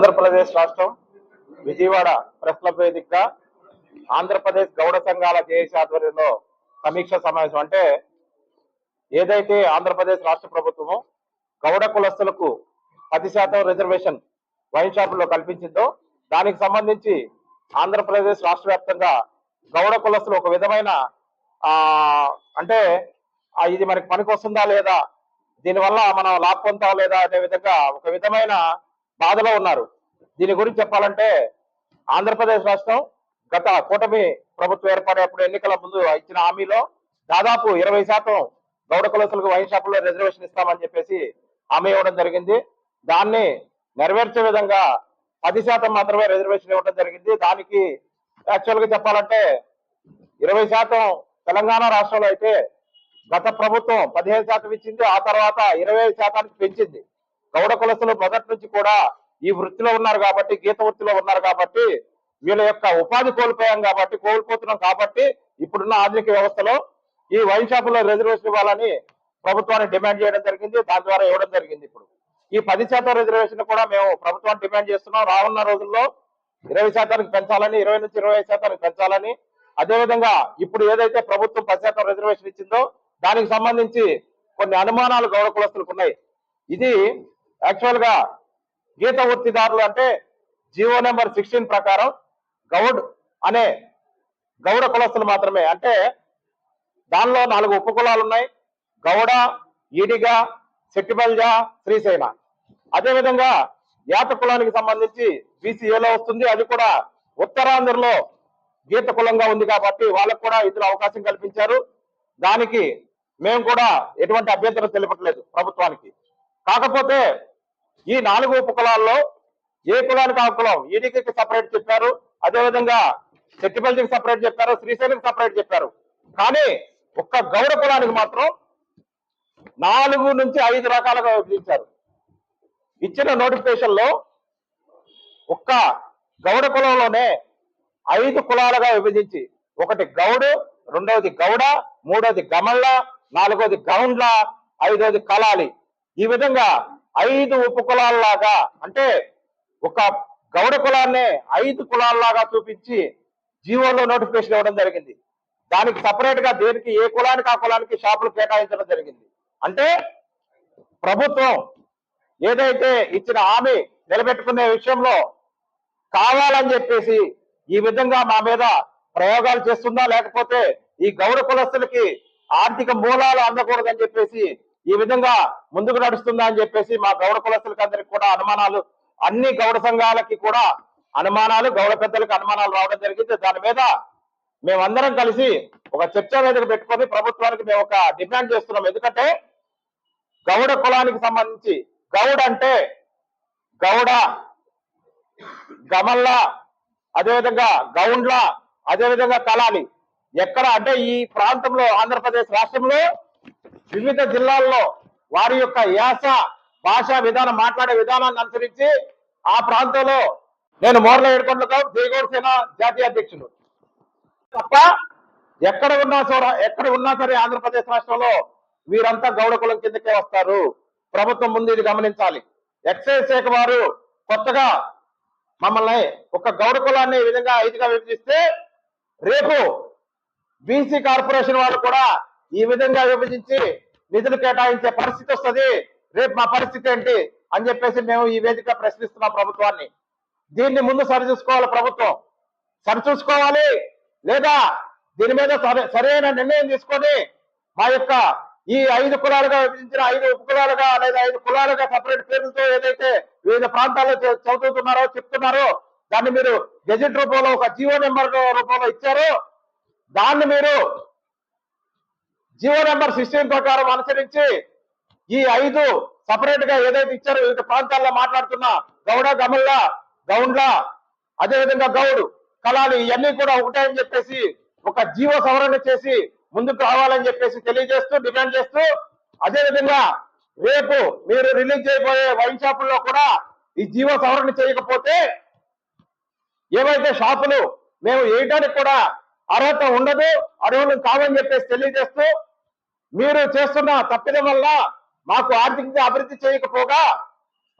ఆంధ్రప్రదేశ్ రాష్ట్రం Vijayawada press club వేదికగా ఆంధ్రప్రదేశ్ గౌడ సంఘాల జేఏసీ ఆధ్వర్యంలో సమీక్ష సమావేశం. అంటే ఏదైతే ఆంధ్రప్రదేశ్ రాష్ట్ర ప్రభుత్వము గౌడ కులస్తులకు పది శాతం రిజర్వేషన్ వైన్ షాపుల్లో కల్పించిందో దానికి సంబంధించి ఆంధ్రప్రదేశ్ రాష్ట్ర వ్యాప్తంగా గౌడ కులస్తులు ఒక విధమైన ఆ అంటే ఇది మనకి పనికి వస్తుందా లేదా దీనివల్ల మనం లాభ పొందుతాం లేదా అనే విధంగా ఒక విధమైన బాధలో ఉన్నారు. దీని గురించి చెప్పాలంటే ఆంధ్రప్రదేశ్ రాష్ట్రం గత కూటమి ప్రభుత్వం ఏర్పడేప్పుడు ఎన్నికల ముందు ఇచ్చిన హామీలో దాదాపు ఇరవై శాతం గౌడ కులస్తులకు వైన్ షాపుల్లో రిజర్వేషన్ ఇస్తామని చెప్పేసి హామీ ఇవ్వడం జరిగింది. దాన్ని నెరవేర్చే విధంగా పది శాతం మాత్రమే రిజర్వేషన్ ఇవ్వడం జరిగింది. దానికి యాక్చువల్గా చెప్పాలంటే ఇరవై శాతం తెలంగాణ రాష్ట్రంలో అయితే గత ప్రభుత్వం పదిహేను శాతం ఇచ్చింది. ఆ తర్వాత ఇరవై ఐదు శాతానికి పెంచింది. గౌడ కులస్తులు మొదటి నుంచి కూడా ఈ వృత్తిలో ఉన్నారు కాబట్టి గీత వృత్తిలో ఉన్నారు కాబట్టి వీళ్ళ యొక్క ఉపాధి కోల్పోయాం కాబట్టి కోల్పోతున్నాం కాబట్టి ఇప్పుడున్న ఆధునిక వ్యవస్థలో ఈ వైన్ షాపుల్లో రిజర్వేషన్ ఇవ్వాలని ప్రభుత్వాన్ని డిమాండ్ చేయడం జరిగింది. దాని ద్వారా ఇవ్వడం జరిగింది ఇప్పుడు. ఈ పది శాతం రిజర్వేషన్ కూడా మేము ప్రభుత్వాన్ని డిమాండ్ చేస్తున్నాం. రానున్న రోజుల్లో ఇరవై శాతానికి పెంచాలని ఇరవై నుంచి ఇరవై శాతానికి పెంచాలని. అదేవిధంగా ఇప్పుడు ఏదైతే ప్రభుత్వం పది శాతం రిజర్వేషన్ ఇచ్చిందో దానికి సంబంధించి కొన్ని అనుమానాలు గౌడ కులస్తులకు ఉన్నాయి. ఇది యాక్చువల్గా గీత వృత్తిదారులు అంటే జీవో నెంబర్ సిక్స్టీన్ ప్రకారం గౌడ్ అనే గౌడ కులస్తులు మాత్రమే. అంటే దానిలో నాలుగు ఉపకులాలు ఉన్నాయి గౌడ ఈడిగ శక్తిబల్జ శ్రీసేన అదేవిధంగా యాత కులానికి సంబంధించి బీసీఏలో వస్తుంది. అది కూడా ఉత్తరాంధ్రలో గీత కులంగా ఉంది కాబట్టి వాళ్ళకు కూడా ఇందులో అవకాశం కల్పించారు. దానికి మేము కూడా ఎటువంటి అభ్యంతరం తెలపట్లేదు ప్రభుత్వానికి. కాకపోతే ఈ నాలుగు ఉపకులాల్లో ఏ కులానికి ఆ కులం? ఈడీకి సపరేట్ చెప్పారు. అదేవిధంగా చెట్టిపల్లికి సపరేట్ చెప్పారు. శ్రీశైలికి సపరేట్ చెప్పారు. కానీ ఒక్క గౌడ కులానికి మాత్రం నాలుగు నుంచి ఐదు రకాలుగా విభజించారు. ఇచ్చిన నోటిఫికేషన్లో ఒక్క గౌడ కులంలోనే ఐదు కులాలుగా విభజించి ఒకటి గౌడు రెండవది గౌడ మూడవది గమళ్ళ నాలుగవది గౌండ్ల ఐదవది కలాలి. ఈ విధంగా ఐదు ఉపకులాల్లాగా అంటే ఒక గౌడ కులాన్నే ఐదు కులాల్లాగా చూపించి జీవోలో నోటిఫికేషన్ ఇవ్వడం జరిగింది. దానికి సపరేట్గా దేనికి ఏ కులానికి ఆ కులానికి షాపులు కేటాయించడం జరిగింది. అంటే ప్రభుత్వం ఏదైతే ఇచ్చిన హామీ నిలబెట్టుకునే విషయంలో కావాలని చెప్పేసి ఈ విధంగా మా మీద ప్రయోగాలు చేస్తుందా లేకపోతే ఈ గౌడ కులస్తులకి ఆర్థిక మూలాలు అందకూడదని చెప్పేసి ఈ విధంగా ముందుకు నడుస్తుందా అని చెప్పేసి మా గౌడ కులస్తులకి అందరికి కూడా అనుమానాలు అన్ని గౌడ సంఘాలకి కూడా అనుమానాలు గౌడ పెద్దలకు అనుమానాలు రావడం జరిగింది. దాని మీద మేమందరం కలిసి ఒక చర్చా వేదిక పెట్టుకొని ప్రభుత్వానికి మేము ఒక డిమాండ్ చేస్తున్నాం. ఎందుకంటే గౌడ కులానికి సంబంధించి గౌడ అంటే గౌడ గమల్ల అదేవిధంగా గౌండ్ల అదేవిధంగా కలాలి. ఎక్కడ అంటే ఈ ప్రాంతంలో ఆంధ్రప్రదేశ్ రాష్ట్రంలో వివిధ జిల్లాల్లో వారి యొక్క యాస భాషా విధానం మాట్లాడే విధానాన్ని అనుసరించి ఆ ప్రాంతంలో నేను మోర్ల ఏడుకొండలో దిగోడు సేన జాతీయ అధ్యక్షుడు. తప్ప ఎక్కడ ఉన్నా సరే ఎక్కడ ఉన్నా సరే ఆంధ్రప్రదేశ్ రాష్ట్రంలో వీరంతా గౌడ కులం కిందకే వస్తారు. ప్రభుత్వం ముందు ఇది గమనించాలి. ఎక్సైజ్ శాఖ వారు కొత్తగా మమ్మల్ని ఒక గౌడ కులాన్ని ఈ విధంగా ఐదుగా విభజిస్తే రేపు బీసీ కార్పొరేషన్ వాళ్ళు కూడా ఈ విధంగా విభజించి నిధులు కేటాయించే పరిస్థితి వస్తుంది. రేపు మా పరిస్థితి ఏంటి అని చెప్పేసి మేము ఈ వేదిక ప్రశ్నిస్తున్నాం ప్రభుత్వాన్ని. దీన్ని ముందు సరిచూసుకోవాలి ప్రభుత్వం. సరిచూసుకోవాలి లేదా దీని మీద సరి సరైన నిర్ణయం తీసుకొని మా యొక్క ఈ ఐదు కులాలుగా విభజించిన ఐదు ఉపకులాలుగా లేదా ఐదు కులాలుగా సపరేట్ పేర్లతో ఏదైతే వివిధ ప్రాంతాల్లో చదువుతున్నారో చెప్తున్నారో దాన్ని మీరు గెజెట్ రూపంలో ఒక జీవో నెంబర్ రూపంలో ఇచ్చారో. దాన్ని మీరు జీవో నెంబర్ సిక్స్టీన్ ప్రకారం అనుసరించి ఈ ఐదు సపరేట్గా ఏదైతే ఇచ్చారో వివిధ ప్రాంతాల్లో మాట్లాడుతున్న గౌడ గమల్ల గౌండ్ల అదేవిధంగా గౌడు కళాలు ఇవన్నీ కూడా ఒకటే అని చెప్పేసి ఒక జీవో సవరణ చేసి ముందుకు రావాలని చెప్పేసి తెలియజేస్తూ డిమాండ్ చేస్తూ అదే విధంగా రేపు మీరు రిలీజ్ చేయబోయే వైన్ షాపుల్లో కూడా ఈ జీవో సవరణ చేయకపోతే ఏవైతే షాపులు మేము వేయడానికి కూడా అర్హత ఉండదు అర్హులు కావని చెప్పేసి తెలియజేస్తూ మీరు చేస్తున్న తప్పిదం వల్ల మాకు ఆర్థికంగా అభివృద్ధి చేయకపోగా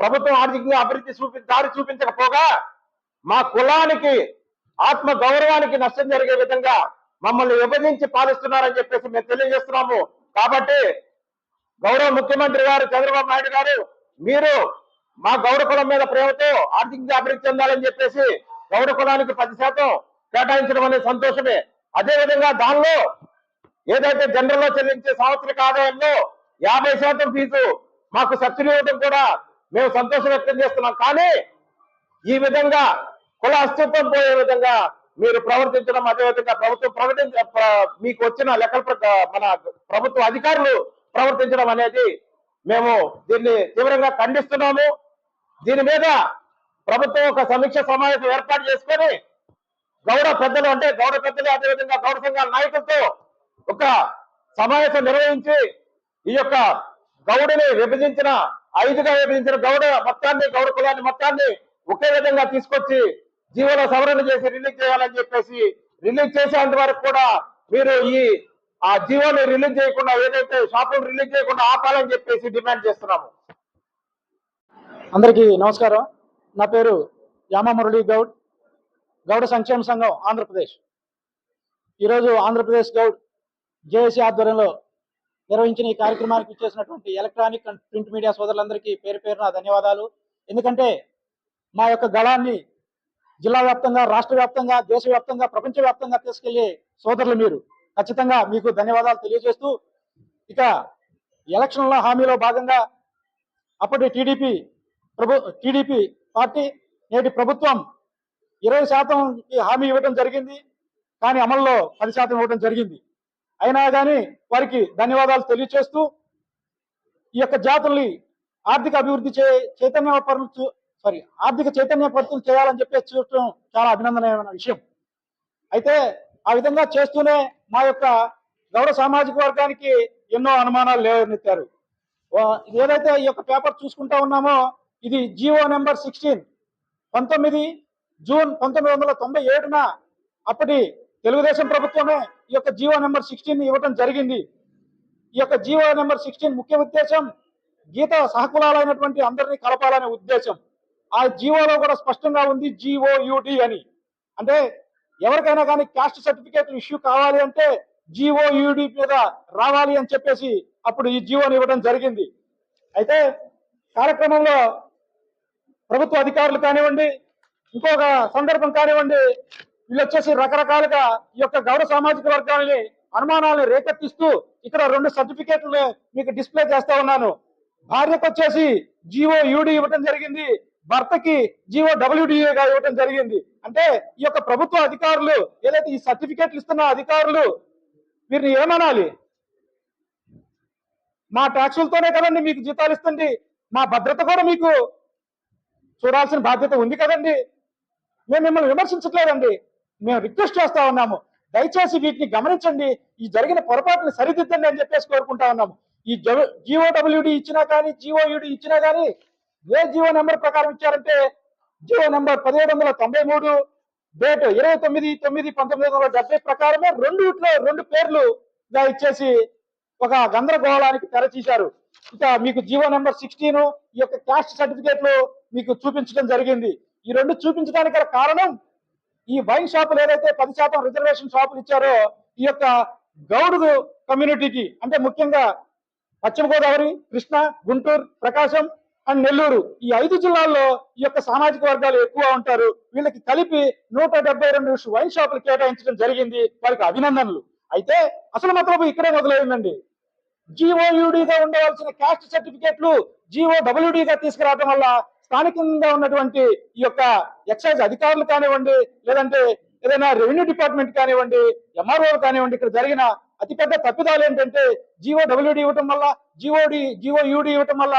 ప్రభుత్వం ఆర్థికంగా అభివృద్ధి చూపి దారి చూపించకపోగా మా కులానికి ఆత్మ గౌరవానికి నష్టం జరిగే విధంగా మమ్మల్ని విభజించి పాలిస్తున్నారని చెప్పేసి మేము తెలియజేస్తున్నాము. కాబట్టి గౌరవ ముఖ్యమంత్రి గారు చంద్రబాబు నాయుడు గారు మీరు మా గౌడ కులం మీద ప్రేమతో ఆర్థికంగా అభివృద్ధి చెందాలని చెప్పేసి గౌడ కులానికి పది శాతం కేటాయించడం అనేది సంతోషమే. అదే విధంగా దానిలో ఏదైతే జనరల్లో చెల్లించే సాంవత్సరిక ఆదాయంలో యాభై శాతం ఫీజు మాకు సబ్సిడీ ఇవ్వడం కూడా మేము సంతోషం వ్యక్తం చేస్తున్నాం. కానీ ఈ విధంగా కుల అస్తిత్వం పోయే విధంగా మీరు ప్రవర్తించడం అదేవిధంగా ప్రభుత్వం ప్రకటించ మీకు వచ్చిన లెక్కల మన ప్రభుత్వ అధికారులు ప్రవర్తించడం అనేది మేము దీన్ని తీవ్రంగా ఖండిస్తున్నాము. దీని మీద ప్రభుత్వం ఒక సమీక్ష సమావేశం ఏర్పాటు చేసుకొని గౌడ పెద్దలు అంటే గౌడ పెద్దలు అదేవిధంగా గౌడ సంఘాల నాయకులతో ఒక సమావేశం నిర్వహించి ఈ యొక్క గౌడని విభజించిన ఐదుగా విభజించిన గౌడ మొత్తాన్ని గౌడ కులాన్ని మొత్తాన్ని ఒకే విధంగా తీసుకొచ్చి జీవన సవరణ చేసి రిలీజ్ చేయాలని చెప్పేసి రిలీజ్ చేసేంత వరకు కూడా మీరు ఈ ఆ జీవోని రిలీజ్ చేయకుండా ఏదైతే షాపులు రిలీజ్ చేయకుండా ఆపాలని చెప్పేసి డిమాండ్ చేస్తున్నాము. అందరికీ నమస్కారం. నా పేరు యామ మురళీ గౌడ్. గౌడ సంక్షేమ సంఘం ఆంధ్రప్రదేశ్. ఈరోజు ఆంధ్రప్రదేశ్ గౌడ్ జేఏసీ ఆధ్వర్యంలో నిర్వహించిన ఈ కార్యక్రమానికి ఇచ్చేసినటువంటి ఎలక్ట్రానిక్ అండ్ ప్రింట్ మీడియా సోదరులందరికీ పేరు పేరున ధన్యవాదాలు. ఎందుకంటే మా యొక్క గళాన్ని జిల్లా వ్యాప్తంగా రాష్ట్ర వ్యాప్తంగా దేశవ్యాప్తంగా ప్రపంచ వ్యాప్తంగా తీసుకెళ్ళే సోదరులు మీరు. ఖచ్చితంగా మీకు ధన్యవాదాలు తెలియజేస్తూ ఇక ఎలక్షన్ల హామీలో భాగంగా అప్పటి టీడీపీ ప్రభు టీడీపీ పార్టీ నేటి ప్రభుత్వం ఇరవై శాతం హామీ ఇవ్వడం జరిగింది. కానీ అమల్లో పది శాతం ఇవ్వడం జరిగింది. అయినా కానీ వారికి ధన్యవాదాలు తెలియచేస్తూ ఈ యొక్క జాతుల్ని ఆర్థిక అభివృద్ధి చే చైతన్యపరచు సారీ ఆర్థిక చైతన్యపరచం చేయాలని చెప్పి చూడటం చాలా అభినందనమైన విషయం. అయితే ఆ విధంగా చేస్తూనే మా యొక్క గౌరవ సామాజిక వర్గానికి ఎన్నో అనుమానాలు లేవనెత్తారు. ఏదైతే ఈ యొక్క పేపర్ చూసుకుంటా ఉన్నామో ఇది జియో నెంబర్ సిక్స్టీన్. పంతొమ్మిది జూన్ పంతొమ్మిది వందల తొంభై ఏడున అప్పటి తెలుగుదేశం ప్రభుత్వమే ఈ యొక్క జీవో నెంబర్ సిక్స్టీన్ ఇవ్వడం జరిగింది. ఈ యొక్క జియో నెంబర్ సిక్స్టీన్ ముఖ్య ఉద్దేశం గీత సహకులాలైనటువంటి అందరినీ కలపాలనే ఉద్దేశం. ఆ జీవోలో కూడా స్పష్టంగా ఉంది జిఓయుడి అని. అంటే ఎవరికైనా కానీ క్యాస్ట్ సర్టిఫికేట్ ఇష్యూ కావాలి అంటే జిఓయుడి మీద రావాలి అని చెప్పేసి అప్పుడు ఈ జియోని ఇవ్వడం జరిగింది. అయితే కార్యక్రమంలో ప్రభుత్వ అధికారులు కానివ్వండి ఇంకొక సందర్భం కానివ్వండి వీళ్ళు వచ్చేసి రకరకాలుగా ఈ యొక్క గౌరవ సామాజిక వర్గాలని అనుమానాలను రేకెత్తిస్తూ ఇక్కడ రెండు సర్టిఫికేట్లు మీకు డిస్ప్లే చేస్తా ఉన్నాను. భార్యకు వచ్చేసి జిఓ యూడి ఇవ్వటం జరిగింది. భర్తకి జిఓ గా ఇవ్వటం జరిగింది. అంటే ఈ యొక్క ప్రభుత్వ అధికారులు ఏదైతే ఈ సర్టిఫికేట్లు ఇస్తున్న అధికారులు వీరిని ఏమనాలి? మా ట్యాక్సులతోనే కదండి మీకు జీతాలు ఇస్తుంది. మా భద్రత కూడా మీకు చూడాల్సిన బాధ్యత ఉంది కదండి. మేము మిమ్మల్ని విమర్శించట్లేదండి. మేము రిక్వెస్ట్ చేస్తా ఉన్నాము. దయచేసి వీటిని గమనించండి. ఈ జరిగిన పొరపాటుని సరిదిద్దండి అని చెప్పేసి కోరుకుంటా ఉన్నాము. ఈ జిఓడబ్ల్యూడి ఇచ్చినా కానీ జిఓయుడి ఇచ్చినా కానీ ఏ జియో నెంబర్ ప్రకారం ఇచ్చారంటే జియో నెంబర్ పదిహేడు వందల తొంభై మూడు డేట్ ఇరవై తొమ్మిది తొమ్మిది పంతొమ్మిది వందల డెబ్బై ప్రకారమే రెండు వీటిలో రెండు పేర్లు ఇచ్చేసి ఒక గందరగోళానికి తెరచీశారు. ఇక మీకు జీవో నెంబర్ సిక్స్టీన్ ఈ యొక్క క్యాస్ట్ సర్టిఫికేట్లు మీకు చూపించడం జరిగింది. ఈ రెండు చూపించడానికి గల కారణం ఈ వైన్ షాపులు ఏదైతే పది శాతం రిజర్వేషన్ షాపులు ఇచ్చారో ఈ యొక్క గౌడు కమ్యూనిటీకి అంటే ముఖ్యంగా పశ్చిమ గోదావరి కృష్ణా గుంటూరు ప్రకాశం అండ్ నెల్లూరు ఈ ఐదు జిల్లాల్లో ఈ యొక్క సామాజిక వర్గాలు ఎక్కువ ఉంటారు. వీళ్ళకి కలిపి నూట డెబ్బై రెండు వైన్ షాపులు కేటాయించడం జరిగింది వారికి అభినందనలు. అయితే అసలు మతలబు ఇక్కడే మొదలైందండి. జిఓయుడిగా ఉండవలసిన క్యాస్ట్ సర్టిఫికేట్లు జిఓ డబ్ల్యూడిగా తీసుకురావడం వల్ల స్థానికంగా ఉన్నటువంటి ఈ యొక్క ఎక్సైజ్ అధికారులు కానివ్వండి లేదంటే ఏదైనా రెవెన్యూ డిపార్ట్మెంట్ కానివ్వండి ఎంఆర్ఓ కానివ్వండి ఇక్కడ జరిగిన అతిపెద్ద తప్పిదాలు ఏంటంటే జిఓ డబ్ల్యూడి ఇవ్వటం వల్ల జిఓడి జిఓయుడి ఇవ్వటం వల్ల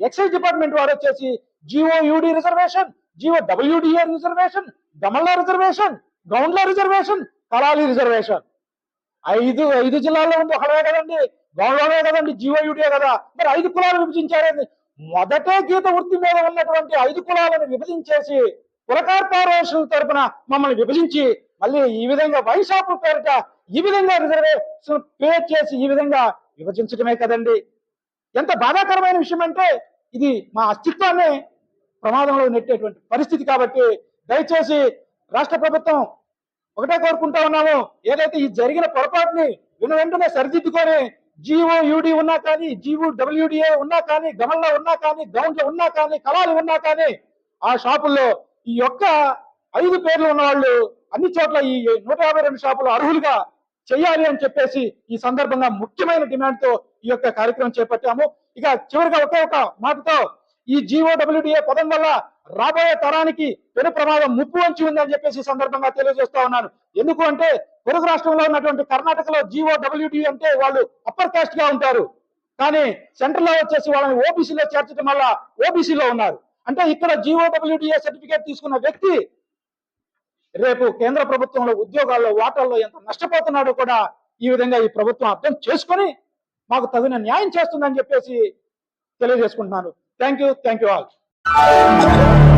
ఎక్సైజ్ డిపార్ట్మెంట్ వారు వచ్చేసి జిఓయుడి reservation GO డబ్ల్యూడిఏ reservation Gamalla reservation Goundla reservation Kalali reservation. ఐదు ఐదు జిల్లాల్లో ఉంది ఒకడే కదండి. గౌండ్లోనే కదండి జీవయుడే కదా. మరి ఐదు కులాలు విభజించారండి మొదటే గీత వృత్తి మీద ఉన్నటువంటి ఐదు కులాలను విభజించేసి కుల కార్పొరేషన్ తరపున మమ్మల్ని విభజించి మళ్ళీ ఈ విధంగా వైశాపు పేరిట ఈ విధంగా రిజర్వేషన్ పే చేసి ఈ విధంగా విభజించడమే కదండి. ఎంత బాధాకరమైన విషయం అంటే ఇది మా అస్తిత్వాన్ని ప్రమాదంలో నెట్టేటువంటి పరిస్థితి కాబట్టి దయచేసి రాష్ట్ర ప్రభుత్వం ఒకటే కోరుకుంటా ఉన్నాము ఏదైతే ఈ జరిగిన పొరపాటుని వెను వెంటనే సరిదిద్దుకొని జీవో యూడి ఉన్నా కానీ జీవో డబ్ల్యూడిఏ ఉన్నా కానీ గమల్లో ఉన్నా కానీ గౌన్లో ఉన్నా కానీ కళాలు ఉన్నా కానీ ఆ షాపుల్లో ఈ యొక్క ఐదు పేర్లు ఉన్న వాళ్ళు అన్ని చోట్ల ఈ నూట యాభై రెండు షాపులు అర్హులుగా చేయాలి అని చెప్పేసి ఈ సందర్భంగా ముఖ్యమైన డిమాండ్తో ఈ యొక్క కార్యక్రమం చేపట్టాము. ఇక చివరిగా ఒకే ఒక మాటతో ఈ జీఓడబ్ల్యూడిఏ పదం వల్ల రాబోయే తరానికి పెను ప్రమాదం ముప్పు వంచి ఉందని చెప్పేసి సందర్భంగా తెలియజేస్తా ఉన్నాను. ఎందుకు అంటే పొరుగు రాష్ట్రంలో ఉన్నటువంటి కర్ణాటకలో జీఓడబ్ల్యూడి అంటే వాళ్ళు అప్పర్ కాస్ట్గా ఉంటారు. కానీ సెంట్రల్లో వచ్చేసి వాళ్ళని ఓబీసీలో చేర్చడం వల్ల ఓబీసీలో ఉన్నారు. అంటే ఇక్కడ జీఓడబ్ల్యూడిఏ సర్టిఫికేట్ తీసుకున్న వ్యక్తి రేపు కేంద్ర ప్రభుత్వంలో ఉద్యోగాల్లో వాటాల్లో ఎంత నష్టపోతున్నాడో కూడా ఈ విధంగా ఈ ప్రభుత్వం అర్థం చేసుకొని మాకు తగిన న్యాయం చేస్తుందని చెప్పేసి తెలియజేసుకుంటున్నాను. Thank you thank you all